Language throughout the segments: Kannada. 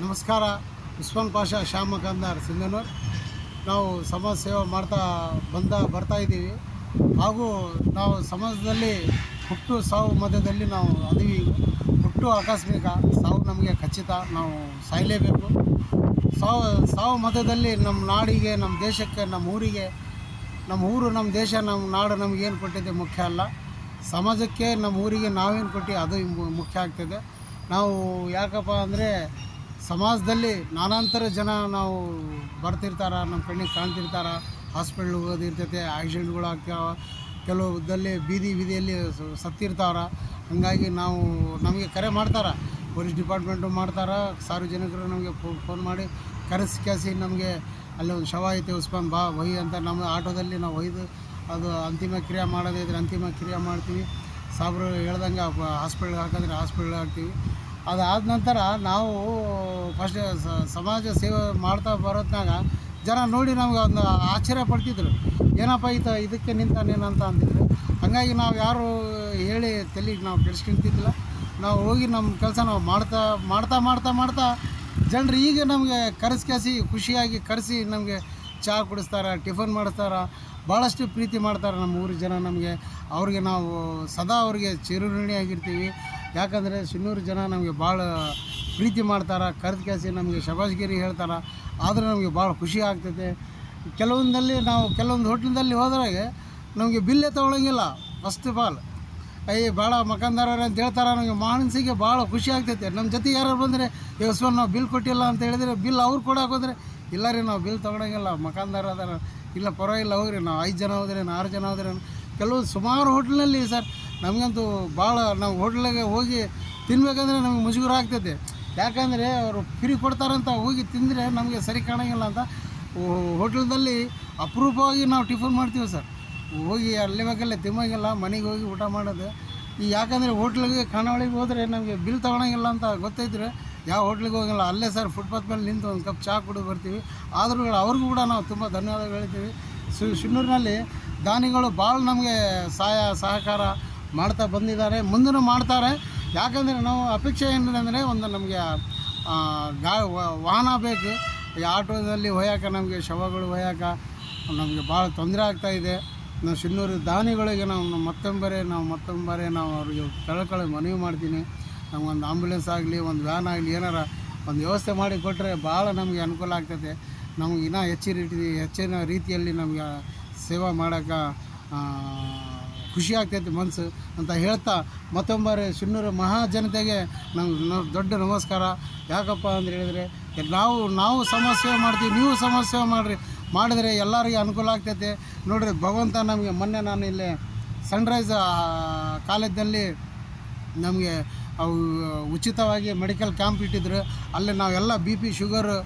ನಮಸ್ಕಾರ. ಉಸ್ಮಾನ್ ಪಾಷಾ ಶ್ಯಾಮ ಕಂದಾರ್ ಸಿಂಧನೂರ್. ನಾವು ಸಮಾಜ ಸೇವೆ ಮಾಡ್ತಾ ಬಂದ ಬರ್ತಾ ಇದ್ದೀವಿ. ಹಾಗೂ ನಾವು ಸಮಾಜದಲ್ಲಿ ಹುಟ್ಟು ಸಾವು ಮಧ್ಯದಲ್ಲಿ ನಾವು ಅದೀವಿ. ಹುಟ್ಟು ಆಕಸ್ಮಿಕ ಸಾವು ನಮಗೆ ಖಚಿತ. ನಾವು ಸಾಯಲೇಬೇಕು. ಸಾವು ಸಾವು ಮಧ್ಯದಲ್ಲಿ ನಮ್ಮ ನಾಡಿಗೆ, ನಮ್ಮ ದೇಶಕ್ಕೆ, ನಮ್ಮ ಊರಿಗೆ, ನಮ್ಮ ಊರು, ನಮ್ಮ ದೇಶ, ನಮ್ಮ ನಾಡು ನಮಗೇನು ಕೊಟ್ಟಿದೆ ಮುಖ್ಯ ಅಲ್ಲ. ಸಮಾಜಕ್ಕೆ, ನಮ್ಮ ಊರಿಗೆ ನಾವೇನು ಕೊಟ್ಟು ಅದು ಮುಖ್ಯ ಆಗ್ತದೆ. ನಾವು ಯಾಕಪ್ಪ ಅಂದರೆ ಸಮಾಜದಲ್ಲಿ ನಾನಾಂತರ ಜನ ನಾವು ಬರ್ತಿರ್ತಾರ, ನಮ್ಮ ಕಣ್ಣಿಗೆ ಕಾಣ್ತಿರ್ತಾರ ಹಾಸ್ಪಿಟ್ಲ್ಗೆ ಹೋಗೋದಿರ್ತೈತೆ ಆಕ್ಸಿಡೆಂಟ್ಗಳು ಆಗ್ತಾವ ಕೆಲವುದಲ್ಲಿ ಬೀದಿ ಬೀದಿಯಲ್ಲಿ ಸ- ಸತ್ತಿರ್ತಾರ ಹಾಗಾಗಿ ನಾವು ನಮಗೆ ಕರೆ ಮಾಡ್ತಾರೆ, ಪೊಲೀಸ್ ಡಿಪಾರ್ಟ್ಮೆಂಟು ಮಾಡ್ತಾರೆ, ಸಾರ್ವಜನಿಕರು ನಮಗೆ ಫೋನ್ ಮಾಡಿ ಕರೆಸಿ ಕ್ಯಾಸಿ ನಮಗೆ ಅಲ್ಲಿ ಒಂದು ಶವ ಐತೆ ಉಸ್ಮಾನ್ ಬಾ, ಒಯ್ ಅಂತ ನಮ್ಮ ಆಟೋದಲ್ಲಿ ನಾವು ಒಯ್ದು ಅದು ಅಂತಿಮ ಕ್ರಿಯೆ ಮಾಡೋದಿದ್ರೆ ಅಂತಿಮ ಕ್ರಿಯೆ ಮಾಡ್ತೀವಿ. ಸಾಬ್ರು ಹೇಳ್ದಂಗೆ ಹಾಸ್ಪಿಟ್ಲ್ಗೆ ಹಾಕಿದ್ರೆ ಹಾಸ್ಪಿಟ್ಲ್ಗೆ ಹಾಕ್ತೀವಿ. ಅದಾದ ನಂತರ ನಾವು ಫಸ್ಟ್ ಸಮಾಜ ಸೇವೆ ಮಾಡ್ತಾ ಬರೋದ್ನಾಗ ಜನ ನೋಡಿ ನಮ್ಗೆ ಒಂದು ಆಶ್ಚರ್ಯ ಪಡ್ತಿದ್ರು. ಏನಪ್ಪ ಈತ ಇದಕ್ಕೆ ನಿಂತ ನಿಂತಾನೇನಂತ ಅಂತಿದ್ರು ಹಾಗಾಗಿ ನಾವು ಯಾರು ಹೇಳಿ ತಲೆಗೆ ನಾವು ಕೆಡಿಸ್ಕೊಂತಿದ್ದಿಲ್ಲ. ನಾವು ಹೋಗಿ ನಮ್ಮ ಕೆಲಸ ನಾವು ಮಾಡ್ತಾ ಮಾಡ್ತಾ ಮಾಡ್ತಾ ಮಾಡ್ತಾ ಜನರು ಈಗ ನಮಗೆ ಕರೆಸಿ ಖುಷಿಯಾಗಿ ಕರೆಸಿ ನಮಗೆ ಚಹಾ ಕುಡಿಸ್ತಾರೆ, ಟಿಫನ್ ಮಾಡಿಸ್ತಾರೆ, ಭಾಳಷ್ಟು ಪ್ರೀತಿ ಮಾಡ್ತಾರೆ ನಮ್ಮ ಊರಿನ ಜನ ನಮಗೆ. ಅವ್ರಿಗೆ ನಾವು ಸದಾ ಅವ್ರಿಗೆ ಚಿರುಋಣಿಯಾಗಿರ್ತೀವಿ. ಯಾಕಂದರೆ ಸಿನ್ನೂರು ಜನ ನಮಗೆ ಭಾಳ ಪ್ರೀತಿ ಮಾಡ್ತಾರೆ, ಕರೆದು ಕೇಸಿ ನಮಗೆ ಶಬಾಷ್ಗಿರಿ ಹೇಳ್ತಾರೆ, ಆದ್ರೆ ನಮಗೆ ಭಾಳ ಖುಷಿ ಆಗ್ತೈತೆ. ಕೆಲವೊಂದಲ್ಲಿ ನಾವು, ಕೆಲವೊಂದು ಹೋಟ್ಲದಲ್ಲಿ ಹೋದ್ರಾಗೆ ನಮಗೆ ಬಿಲ್ಲೇ ತೊಗೊಳಂಗಿಲ್ಲ ಫಸ್ಟ್ ಆಫ್ ಆಲ್ ಅಯ್ಯ ಭಾಳ ಮಕಂದಾರವ್ರೆ ಅಂತ ಹೇಳ್ತಾರೆ, ನಮಗೆ ಮಾನಸಿಗೆ ಭಾಳ ಖುಷಿ ಆಗ್ತೈತೆ. ನಮ್ಮ ಜೊತೆ ಯಾರು ಬಂದರೆ ಯಶ್ವನ್ ನಾವು ಬಿಲ್ ಕೊಟ್ಟಿಲ್ಲ ಅಂತ ಹೇಳಿದ್ರೆ ಬಿಲ್ ಅವ್ರು ಕೊಡೋಕೆ ಹೋದ್ರೆ? ಇಲ್ಲ ರೀ, ನಾವು ಬಿಲ್ ತೊಗೊಳಂಗಿಲ್ಲ ಮಕಾನ್ದಾರ ಅದಾರ. ಇಲ್ಲ, ಪರವಾಗಿಲ್ಲ, ಹೋಗ್ರಿ, ನಾವು ಐದು ಜನ ಹೋದ್ರೆ ಆರು ಜನ ಹೋದ್ರೆ ಕೆಲವೊಂದು ಸುಮಾರು ಹೋಟ್ಲಿನಲ್ಲಿ ಸರ್ ನಮಗಂತೂ ಭಾಳ ನಾವು ಹೋಟ್ಲಿಗೆ ಹೋಗಿ ತಿನ್ಬೇಕಂದ್ರೆ ನಮಗೆ ಮುಜುಗರ ಆಗ್ತೈತೆ ಯಾಕಂದರೆ ಅವರು ಫ್ರೀ ಕೊಡ್ತಾರಂತ ಹೋಗಿ ತಿಂದರೆ ನಮಗೆ ಸರಿ ಕಾಣಂಗಿಲ್ಲ ಅಂತ ಹೋಟ್ಲದಲ್ಲಿ ಅಪರೂಪವಾಗಿ ನಾವು ಟಿಫನ್ ಮಾಡ್ತೀವಿ ಸರ್. ಹೋಗಿ ಅಲ್ಲಿ ಬೇಕಲ್ಲೇ ತಿನ್ನೋಂಗಿಲ್ಲ, ಮನೆಗೆ ಹೋಗಿ ಊಟ ಮಾಡೋದು. ಈ ಯಾಕಂದರೆ ಹೋಟ್ಲಿಗೆ ಖಾನಾವಳಿಗೆ ಹೋದರೆ ನಮಗೆ ಬಿಲ್ ತೊಗೊಳಂಗಿಲ್ಲ ಅಂತ ಗೊತ್ತೈತ್ರೆ. ಯಾವ ಹೋಟ್ಲಿಗೆ ಹೋಗಿಲ್ಲ ಅಲ್ಲೇ ಸರ್ ಫುಟ್ಪಾತ್ ಮೇಲೆ ನಿಂತು ಒಂದು ಕಪ್ ಚಹಾ ಕುಡಿದು ಬರ್ತೀವಿ. ಆದರೂ ಅವ್ರಿಗೂ ಕೂಡ ನಾವು ತುಂಬ ಧನ್ಯವಾದಗಳು ಹೇಳ್ತೀವಿ. ಸು ಶಿನ್ನೂರಿನಲ್ಲಿ ದಾನಿಗಳು ಭಾಳ ನಮಗೆ ಸಹಾಯ, ಸಹಕಾರ. ಮಾಡ್ತಾ ಬಂದಿದ್ದಾರೆ ಮುಂದೂ ಮಾಡ್ತಾರೆ. ಯಾಕಂದರೆ ನಾವು ಅಪೇಕ್ಷೆ ಏನಿದೆ ಒಂದು ನಮಗೆ ಗಾ ವಾಹನ ಬೇಕು. ಈ ಆಟೋದಲ್ಲಿ ಹೊಯ್ಯಾಕ ನಮಗೆ, ಶವಗಳು ಹೊಯ್ಯಾಕ ನಮಗೆ ಭಾಳ ತೊಂದರೆ ಆಗ್ತಾಯಿದೆ ನಾವು ಸಿನ್ನೂರು ದಾನಿಗಳಿಗೆ ನಾವು ಮತ್ತೊಂಬರೇ ನಾವು ಮತ್ತೊಂಬರೇ, ನಾವು ಅವ್ರಿಗೆ ಕಳ್ಕೊಳ್ಳಿ ಮನವಿ ಮಾಡ್ತೀನಿ. ನಮಗೊಂದು ಆಂಬ್ಯುಲೆನ್ಸ್ ಆಗಲಿ, ಒಂದು ವ್ಯಾನ್ ಆಗಲಿ, ಏನಾರ ಒಂದು ವ್ಯವಸ್ಥೆ ಮಾಡಿ ಕೊಟ್ಟರೆ ಭಾಳ ನಮಗೆ ಅನುಕೂಲ ಆಗ್ತದೆ. ನಮಗೆ ಇನ್ನೂ ಹೆಚ್ಚಿನ ರೀತಿ, ಹೆಚ್ಚಿನ ರೀತಿಯಲ್ಲಿ ನಮಗೆ ಸೇವೆ ಮಾಡೋಕೆ ಖುಷಿ ಆಗ್ತೈತಿ ಮನಸ್ಸು ಅಂತ ಹೇಳ್ತಾ ಮತ್ತೊಂಬಾರಿ ಶಿನ್ನೂರು ಮಹಾಜನತೆಗೆ ಜನತೆಗೆ ನಮ್ಮ ದೊಡ್ಡ ನಮಸ್ಕಾರ. ಯಾಕಪ್ಪ ಅಂತ ಹೇಳಿದರೆ, ನಾವು ನಾವು ಸಮಸ್ಯೆ ಮಾಡ್ತೀವಿ, ನೀವು ಸಮಸ್ಯೆ ಮಾಡಿರಿ. ಮಾಡಿದರೆ ಎಲ್ಲರಿಗೆ ಅನುಕೂಲ ಆಗ್ತೈತೆ. ನೋಡಿರಿ, ಭಗವಂತ ನಮಗೆ ಮೊನ್ನೆ ನಾನು ಇಲ್ಲಿ ಸನ್ರೈಸ್ ಕಾಲೇಜಲ್ಲಿ ನಮಗೆ ಅವು ಉಚಿತವಾಗಿ ಮೆಡಿಕಲ್ ಕ್ಯಾಂಪ್ ಇಟ್ಟಿದ್ರು. ಅಲ್ಲಿ ನಾವೆಲ್ಲ ಬಿ ಪಿ ಶುಗರು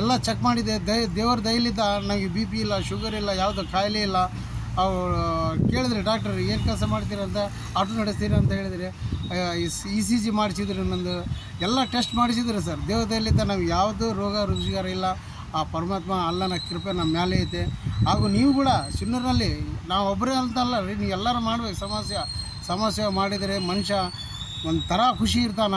ಎಲ್ಲ ಚೆಕ್ ಮಾಡಿದೆ ದೈ, ದೇವರ ದಯಲಿದ್ದ ನನಗೆ ಬಿ ಪಿ ಇಲ್ಲ, ಶುಗರ್ ಇಲ್ಲ, ಯಾವುದೋ ಕಾಯಿಲೆ ಇಲ್ಲ. ಅವು ಕೇಳಿದ್ರೆ, ಡಾಕ್ಟರ್, ಏನು ಕೆಲಸ ಮಾಡ್ತೀರಂತ ಆಟೋ ನಡೆಸ್ತೀರಿ ಅಂತ ಹೇಳಿದರೆ ಇ ಸಿ ಜಿ ಮಾಡಿಸಿದ್ರು ನಂದು, ಎಲ್ಲ ಟೆಸ್ಟ್ ಮಾಡಿಸಿದ್ರು ಸರ್. ದೇವದಯಲಿದ್ದ ನಾವು ಯಾವುದೂ ರೋಗ ರುಜಿಗಾರ ಇಲ್ಲ. ಆ ಪರಮಾತ್ಮ ಅಲ್ಲನ ಕೃಪೆ ನಮ್ಮ ಮೇಲೆ ಐತೆ. ಹಾಗೂ ನೀವು ಕೂಡ ಸಿನ್ನೂರಿನಲ್ಲಿ ನಾವು ಒಬ್ಬರೇ ಅಂತಲ್ಲ, ರೀ, ನೀವು ಎಲ್ಲರೂ ಮಾಡ್ಬೇಕು. ಸಮಸ್ಯೆ ಸಮಸ್ಯೆ ಮಾಡಿದರೆ ಮನುಷ್ಯ ಒಂಥರ ಖುಷಿ ಇರ್ತಾನ.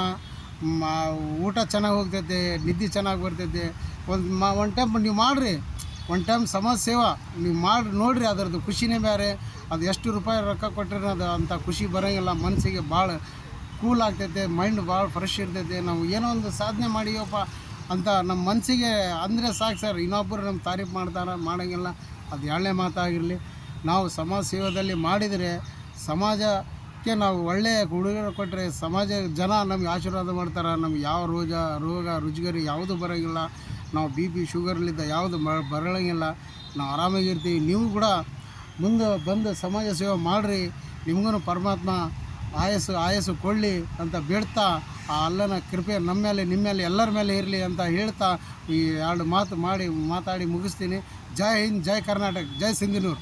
ಊಟ ಚೆನ್ನಾಗಿ ಹೋಗ್ತೈತೆ, ನಿದ್ದೆ ಚೆನ್ನಾಗಿ ಬರ್ತೈತೆ. ಒಂದು ಮಾ ಒನ್ ಟೈಮ್ ನೀವು ಮಾಡಿರಿ. ಒನ್ ಟೈಮ್ ಸಮಾಜ ಸೇವಾ, ನೀವು ಮಾಡಿ, ನೋಡಿರಿ ಅದರದ್ದು ಖುಷಿನೇ ಬೇರೆ ಅದು ಎಷ್ಟು ರೂಪಾಯಿ ರೊಕ್ಕ ಕೊಟ್ಟರೆ ಅದು ಅಂಥ ಖುಷಿ ಬರೋಂಗಿಲ್ಲ. ಮನಸ್ಸಿಗೆ ಭಾಳ ಕೂಲ್ ಆಗ್ತೈತೆ ಮೈಂಡ್ ಭಾಳ ಫ್ರೆಶ್ ಇರ್ತೈತೆ. ನಾವು ಏನೋ ಒಂದು ಸಾಧನೆ ಮಾಡಿಯೋಪ್ಪ ಅಂತ ನಮ್ಮ ಮನಸ್ಸಿಗೆ ಅಂದರೆ ಸಾಕು ಸರ್. ಇನ್ನೊಬ್ಬರು ನಮ್ಮ ತಾರೀಫ್ ಮಾಡ್ತಾರೆ, ಮಾಡೋಂಗಿಲ್ಲ. ಅದು ಎರಡನೇ ಮಾತಾಗಿರಲಿ. ನಾವು ಸಮಾಜ ಸೇವಾದಲ್ಲಿ ಮಾಡಿದರೆ ಸಮಾಜಕ್ಕೆ ನಾವು ಒಳ್ಳೆಯ ಉಡುಗೊರೆ ಕೊಟ್ಟರೆ ಸಮಾಜ, ಜನ ನಮಗೆ ಆಶೀರ್ವಾದ ಮಾಡ್ತಾರೆ. ನಮ್ಗೆ ಯಾವ ರೋಗ ರೋಗ, ರುಜಿಗರಿ ಯಾವುದು ಬರೋಂಗಿಲ್ಲ. ನಾವು ಬಿ ಪಿ ಶುಗರ್ಲಿದ್ದ ಯಾವುದು ಬರೋಂಗಿಲ್ಲ ನಾವು ಆರಾಮಾಗಿರ್ತೀವಿ. ನೀವು ಕೂಡ ಮುಂದೆ ಬಂದು ಸಮಾಜ ಸೇವೆ ಮಾಡಿರಿ. ನಿಮಗೂ ಪರಮಾತ್ಮ ಆಯಸ್ಸು ಆಯಸ್ಸು ಕೊಳ್ಳಿ ಅಂತ ಬೇಡ್ತಾ, ಆ ಅಲ್ಲನ ಕೃಪೆ ನಮ್ಮ ಮೇಲೆ, ನಿಮ್ಮ ಮೇಲೆ, ಎಲ್ಲರ ಮೇಲೆ ಇರಲಿ ಅಂತ ಹೇಳ್ತಾ ಈ ಎರಡು ಮಾತು ಮಾಡಿ, ಮಾತಾಡಿ ಮುಗಿಸ್ತೀನಿ. ಜೈ ಹಿಂದ್, ಜೈ ಕರ್ನಾಟಕ, ಜೈ ಸಿಂಧನೂರು.